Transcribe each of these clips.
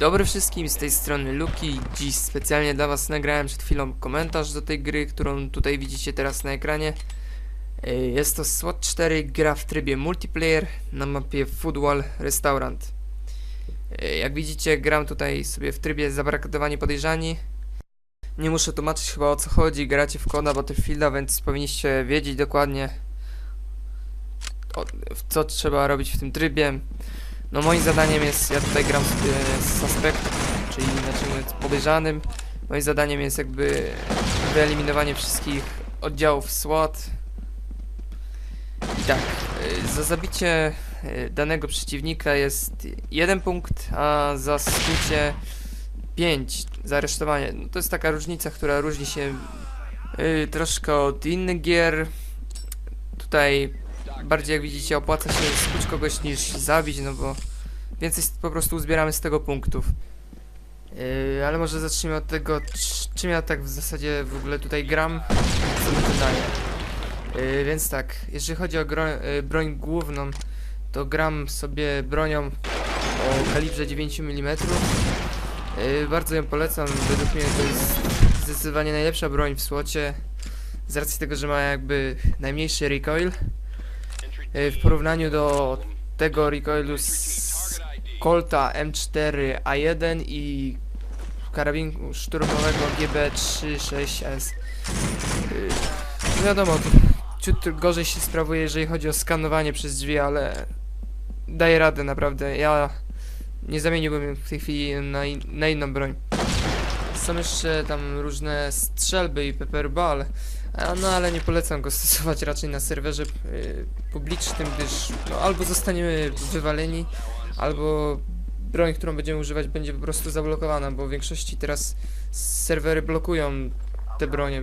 dobry wszystkim, z tej strony Luki. Dziś specjalnie dla Was nagrałem przed chwilą komentarz do tej gry, którą tutaj widzicie teraz na ekranie. E, Jest to SWAT 4, gra w trybie multiplayer na mapie Foodwall Restaurant. E, Jak widzicie, gram tutaj sobie w trybie zabraktowanie podejrzani. Nie muszę tłumaczyć chyba o co chodzi, gracie w koda Battlefielda, więc powinniście wiedzieć dokładnie co trzeba robić w tym trybie. No moim zadaniem jest, ja tutaj gram sobie z suspect, czyli inaczej mówiąc podejrzanym. Moim zadaniem jest jakby wyeliminowanie wszystkich oddziałów SWAT. I tak, y, za zabicie y, danego przeciwnika jest jeden punkt, a za skucie 5 za aresztowanie. No to jest taka różnica, która różni się troszkę od innych gier. Tutaj bardziej jak widzicie opłaca się skuć kogoś niż zabić, no bo więcej po prostu uzbieramy z tego punktów. Yy, ale może zacznijmy od tego, cz- czym ja tak w zasadzie w ogóle tutaj gram, co mi to daje. Yy, więc tak, jeżeli chodzi o gro- yy, broń główną, to gram sobie bronią o kalibrze 9 mm. Yy, bardzo ją polecam, według mnie to jest zdecydowanie najlepsza broń w słocie, z racji tego, że ma jakby najmniejszy recoil. Yy, w porównaniu do tego recoilu z Colta M4A1 i karabinku szturmowego GB36S. Yy, no wiadomo, ciut gorzej się sprawuje, jeżeli chodzi o skanowanie przez drzwi, ale daje radę naprawdę. Ja nie zamieniłbym w tej chwili na, in na inną broń. Są jeszcze tam różne strzelby i pepperball, no ale nie polecam go stosować raczej na serwerze yy, publicznym, gdyż no, albo zostaniemy wywaleni, albo broń, którą będziemy używać będzie po prostu zablokowana, bo w większości teraz serwery blokują te bronie.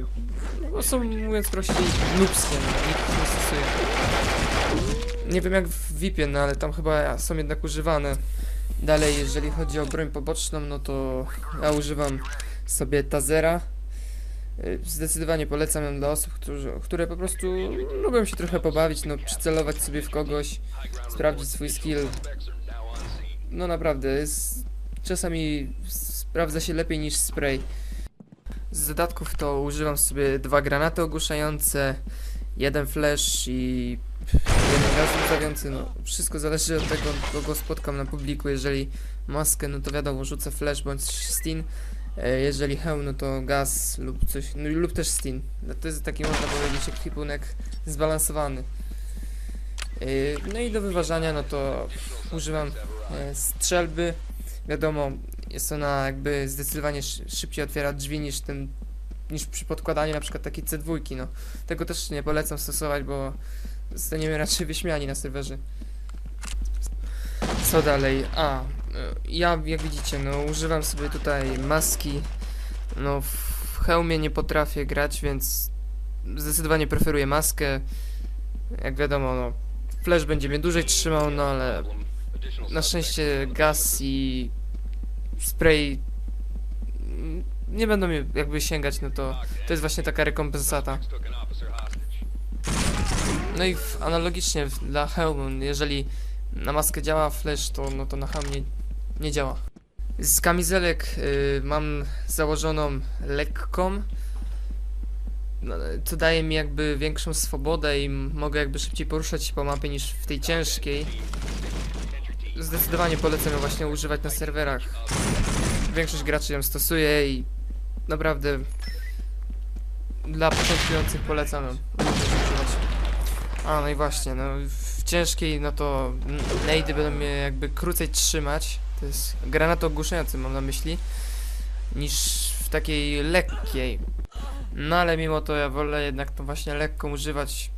No, są, mówiąc prościej, nubskie, no, nikt nie stosuje. Nie wiem jak w VIP-ie, no ale tam chyba są jednak używane. Dalej, jeżeli chodzi o broń poboczną, no to ja używam sobie Tazera. Y, Zdecydowanie polecam ją dla osób, którzy, które po prostu lubią się trochę pobawić, no przycelować sobie w kogoś, sprawdzić swój skill. No naprawdę, jest, czasami sprawdza się lepiej niż spray. Z dodatków to używam sobie dwa granaty ogłuszające, jeden flash i jeden gaz łzawiący, no wszystko zależy od tego, kogo spotkam na publiku, jeżeli maskę, no to wiadomo, rzucę flash bądź stin, jeżeli hełm, no to gaz lub coś, no lub też stin. No to jest taki, można powiedzieć, ekwipunek zbalansowany. E, No i do wyważania, no to używam e, strzelby. Wiadomo, jest ona jakby zdecydowanie szy- szybciej otwiera drzwi niż ten, niż przy podkładaniu na przykład takiej C2, no. Tego też nie polecam stosować, bo zostaniemy raczej wyśmiani na serwerze. Co dalej? A, e, ja jak widzicie, no używam sobie tutaj maski. No w hełmie nie potrafię grać, więc zdecydowanie preferuję maskę. Jak wiadomo, no flash będzie mnie dłużej trzymał, no ale na szczęście gaz i spray nie będą mnie jakby sięgać, no to to jest właśnie taka rekompensata. No i analogicznie dla hełmu, jeżeli na maskę działa flash, to no to na hełm nie, działa. Z kamizelek y, mam założoną lekką, no, co daje mi jakby większą swobodę i mogę jakby szybciej poruszać się po mapie niż w tej ciężkiej. Zdecydowanie polecam ją właśnie używać na serwerach. Większość graczy ją stosuje i naprawdę dla początkujących polecam ją. A no i właśnie, no w ciężkiej no to n- nady będą mnie jakby krócej trzymać. To jest granat ogłuszający mam na myśli. Niż w takiej lekkiej. No ale mimo to ja wolę jednak tą właśnie lekką używać.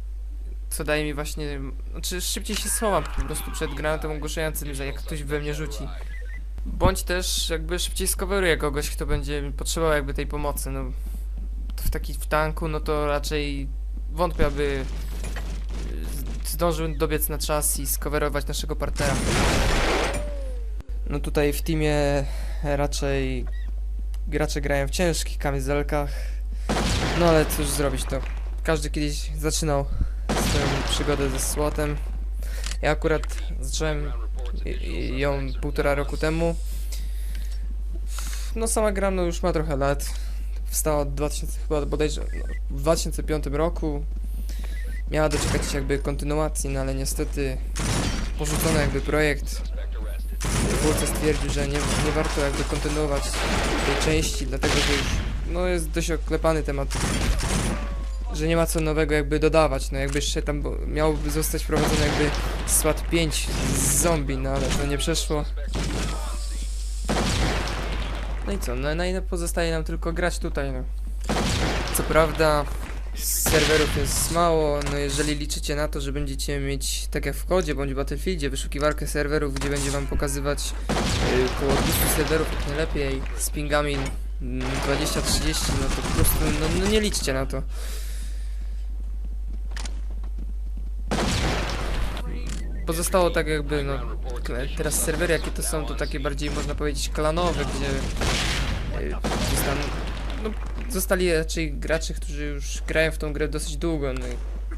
Co daje mi właśnie. Znaczy szybciej się schowam po prostu przed granatem ogłuszającym, że jak ktoś we mnie rzuci. Bądź też jakby szybciej skoweruję kogoś, kto będzie potrzebował jakby tej pomocy. No w taki w tanku, no to raczej wątpię, aby y, zdążył dobiec na czas i skowerować naszego partnera. No tutaj w teamie raczej gracze grają w ciężkich kamizelkach. No ale cóż zrobić to. Każdy kiedyś zaczynał swoją przygodę ze SWAT-em. Ja akurat zacząłem ją półtora roku temu. no sama gra no już ma trochę lat. Wstała od 2000, chyba bodajże no, w 2005 roku. Miała doczekać się jakby kontynuacji, no ale niestety porzucono jakby projekt. Twórca stwierdził, że nie, nie warto jakby kontynuować tej części, dlatego że już no jest dość oklepany temat, że nie ma co nowego jakby dodawać, no jakby jeszcze tam miałby zostać wprowadzony jakby SWAT 5 z zombie, no ale to nie przeszło. No i co, no, no i pozostaje nam tylko grać tutaj, no. Co prawda serwerów jest mało, no jeżeli liczycie na to, że będziecie mieć, tak jak w kodzie bądź Battlefieldzie, wyszukiwarkę serwerów, gdzie będzie wam pokazywać yy, około 200 serwerów jak najlepiej, z pingami mm, 20-30, no to po prostu, no, no nie liczcie na to. Pozostało tak jakby, no, teraz serwery jakie to są, to takie bardziej można powiedzieć klanowe, gdzie yy, zostan, no, zostali raczej gracze, którzy już grają w tą grę dosyć długo, no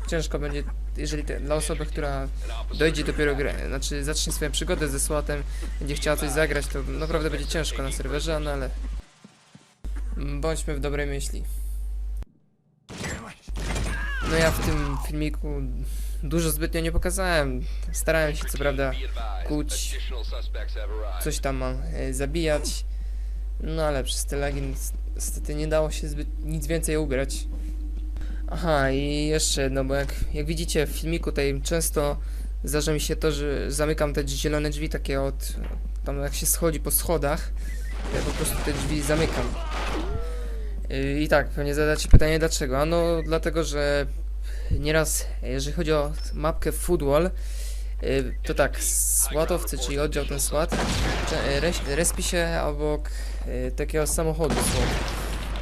ciężko będzie, jeżeli te, dla osoby, która dojdzie dopiero grę, znaczy zacznie swoją przygodę ze SWAT-em, będzie chciała coś zagrać, to naprawdę będzie ciężko na serwerze, no ale bądźmy w dobrej myśli. No ja w tym filmiku dużo zbytnio nie pokazałem. Starałem się co prawda kuć, coś tam e, zabijać. No ale przez te lagi niestety nie dało się zbyt nic więcej ugrać. Aha i jeszcze jedno, bo jak, jak widzicie w filmiku tutaj często zdarza mi się to, że zamykam te zielone drzwi takie od tam jak się schodzi po schodach. Ja po prostu te drzwi zamykam. I tak, pewnie zadacie pytanie dlaczego. Ano dlatego, że nieraz, jeżeli chodzi o mapkę Foodwall, to tak, SWATowcy, czyli oddział ten cze- res, respi się obok yy, takiego samochodu SWAT.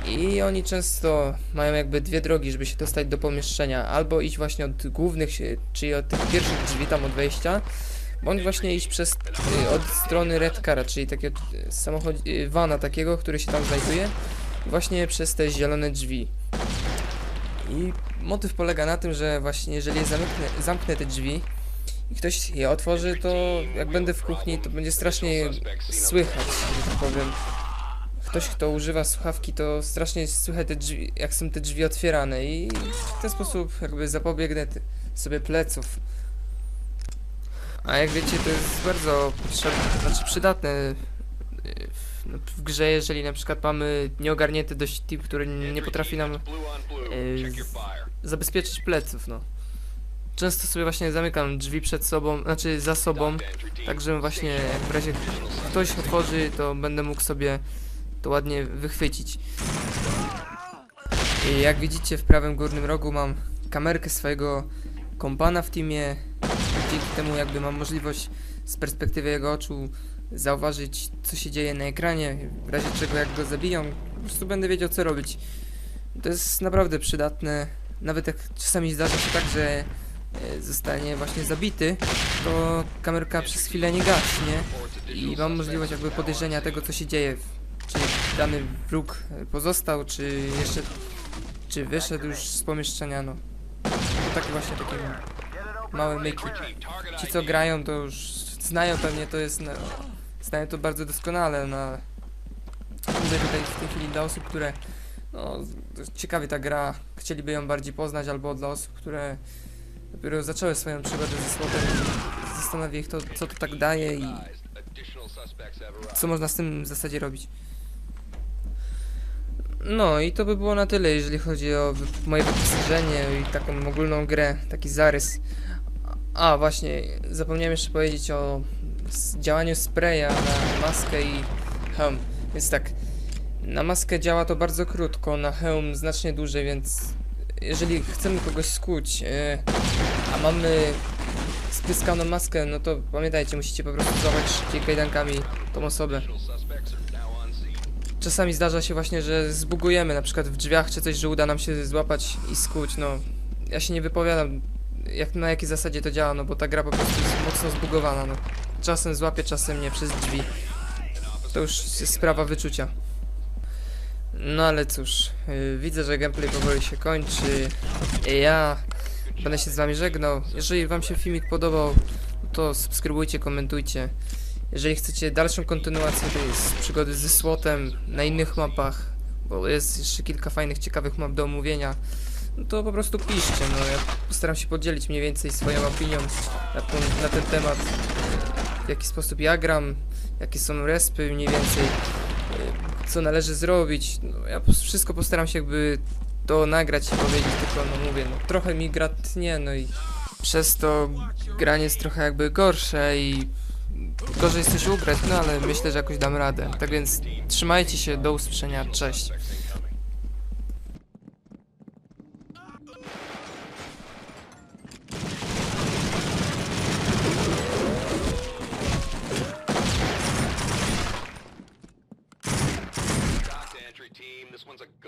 I oni często mają jakby dwie drogi, żeby się dostać do pomieszczenia. Albo iść właśnie od głównych, czyli od tych pierwszych drzwi tam od wejścia, bądź właśnie iść przez od strony Red Cara, czyli takiego samochód, yy, vana takiego, który się tam znajduje, właśnie przez te zielone drzwi. I motyw polega na tym, że właśnie jeżeli zamknę, zamknę te drzwi i ktoś je otworzy, to jak będę w kuchni, to będzie strasznie słychać, że tak powiem. Ktoś, kto używa słuchawki, to strasznie słychać te drzwi, jak są te drzwi otwierane i w ten sposób jakby zapobiegnę sobie pleców. A jak wiecie, to jest bardzo potrzebne, znaczy przydatne w, no, w grze, jeżeli na przykład mamy nieogarnięty dość team, który nie potrafi nam z- zabezpieczyć pleców, no. Często sobie właśnie zamykam drzwi przed sobą, znaczy za sobą, tak żebym właśnie w razie ktoś otworzy, to będę mógł sobie to ładnie wychwycić. I jak widzicie w prawym górnym rogu mam kamerkę swojego kompana w teamie. Dzięki temu jakby mam możliwość z perspektywy jego oczu zauważyć co się dzieje na ekranie, w razie czego jak go zabiją, po prostu będę wiedział co robić. To jest naprawdę przydatne, nawet jak czasami zdarza się tak, że zostanie właśnie zabity, to kamerka przez chwilę nie gaśnie i mam możliwość jakby podejrzenia tego co się dzieje, czy dany wróg e, pozostał, czy jeszcze, czy wyszedł już z pomieszczenia, no. To takie właśnie takie małe myki. Ci co grają to już znają pewnie to jest, no, znają to bardzo doskonale, no. Mówię tutaj w tej chwili dla osób, które no, ciekawie ta gra, chcieliby ją bardziej poznać, albo dla osób, które dopiero zaczęły swoją przygodę ze słotem i zastanawia ich to, co to tak daje i co można z tym w zasadzie robić. No i to by było na tyle, jeżeli chodzi o moje wyposażenie i taką ogólną grę, taki zarys. A właśnie, zapomniałem jeszcze powiedzieć o działaniu spraya na maskę i hełm. Więc tak, na maskę działa to bardzo krótko, na hełm znacznie dłużej, więc jeżeli chcemy kogoś skuć, e, a mamy spyskaną maskę, no to pamiętajcie, musicie po prostu złapać szybciej kajdankami tą osobę. Czasami zdarza się właśnie, że zbugujemy na przykład w drzwiach czy coś, że uda nam się złapać i skuć, no. Ja się nie wypowiadam, jak, na jakiej zasadzie to działa, no bo ta gra po prostu jest mocno zbugowana, no. Czasem złapie, czasem nie przez drzwi. To już jest sprawa wyczucia. No ale cóż, yy, widzę, że gameplay powoli się kończy. Ja będę się z wami żegnał. Jeżeli wam się filmik podobał, to subskrybujcie, komentujcie Jeżeli chcecie dalszą kontynuację tej przygody ze słotem na innych mapach, bo jest jeszcze kilka fajnych, ciekawych map do omówienia, no to po prostu piszcie. No, ja postaram się podzielić mniej więcej swoją opinią na ten, na ten temat, w jaki sposób ja gram, jakie są respy mniej więcej, y, Y, co należy zrobić. No, ja wszystko postaram się jakby to nagrać i powiedzieć, tylko no mówię, no trochę mi gra tnie, no i przez to granie jest trochę jakby gorsze i gorzej jest coś ugrać, no ale myślę, że jakoś dam radę. Tak więc trzymajcie się, do usłyszenia, cześć. This one's a